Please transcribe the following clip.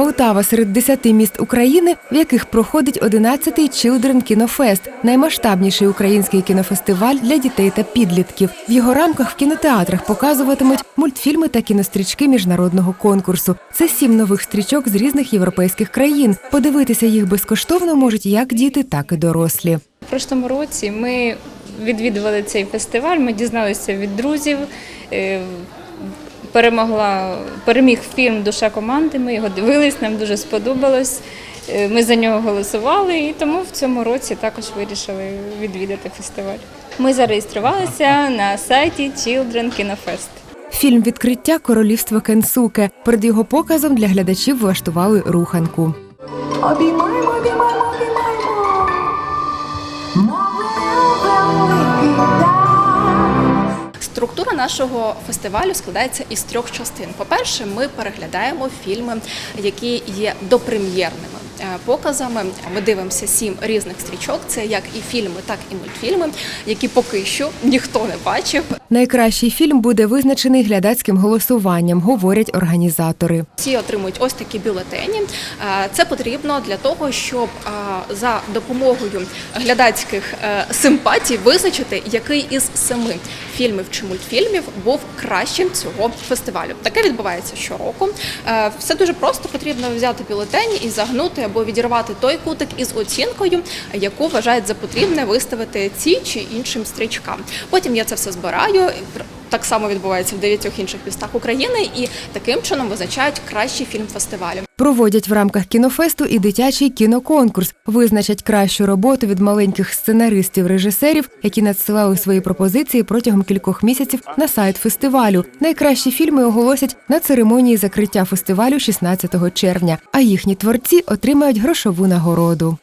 Полтава серед 10 міст України, в яких проходить 11-й Children Кінофест, наймасштабніший український кінофестиваль для дітей та підлітків. В його рамках в кінотеатрах показуватимуть мультфільми та кінострічки міжнародного конкурсу. Це сім нових стрічок з різних європейських країн. Подивитися їх безкоштовно можуть як діти, так і дорослі. В прошлому році ми відвідували цей фестиваль, ми дізналися від друзів. Перемогла, переміг фільм Душа команди. Ми його дивились, нам дуже сподобалось. Е, Ми за нього голосували, і тому в цьому році також вирішили відвідати фестиваль. Ми зареєструвалися на сайті Children Кінофест. Фільм Відкриття королівства Кенсуке. Перед його показом для глядачів влаштували руханку. Обіймаємо, обіймаємо, обіймаємо. Мови великий дар. Структура нашого фестивалю складається із трьох частин. По-перше, ми переглядаємо фільми, які є допрем'єрними е, показами. Ми дивимося сім різних стрічок. Це як і фільми, так і мультфільми, які поки що ніхто не бачив. Найкращий фільм буде визначений глядацьким голосуванням, говорять організатори. Всі отримують ось такі бюлетені. Е, Це потрібно для того, щоб е, за допомогою глядацьких симпатій визначити, який із семи фільмів чи мультфільмів був кращим цього фестивалю. Таке відбувається щороку. Е, Все дуже просто потрібно взяти бюлетень і загнути або відірвати той кутик із оцінкою, яку вважають за потрібне виставити ці чи іншим стрічкам. Потім я це все збираю. Так само відбувається в дев'ятьох інших містах України, і таким чином визначають кращий фільм фестивалю. Проводять в рамках кінофесту і дитячий кіноконкурс. Визначать кращу роботу від маленьких сценаристів, режисерів, які надсилали свої пропозиції протягом кількох місяців на сайт фестивалю. Найкращі фільми оголосять на церемонії закриття фестивалю 16 червня. А їхні творці отримають грошову нагороду.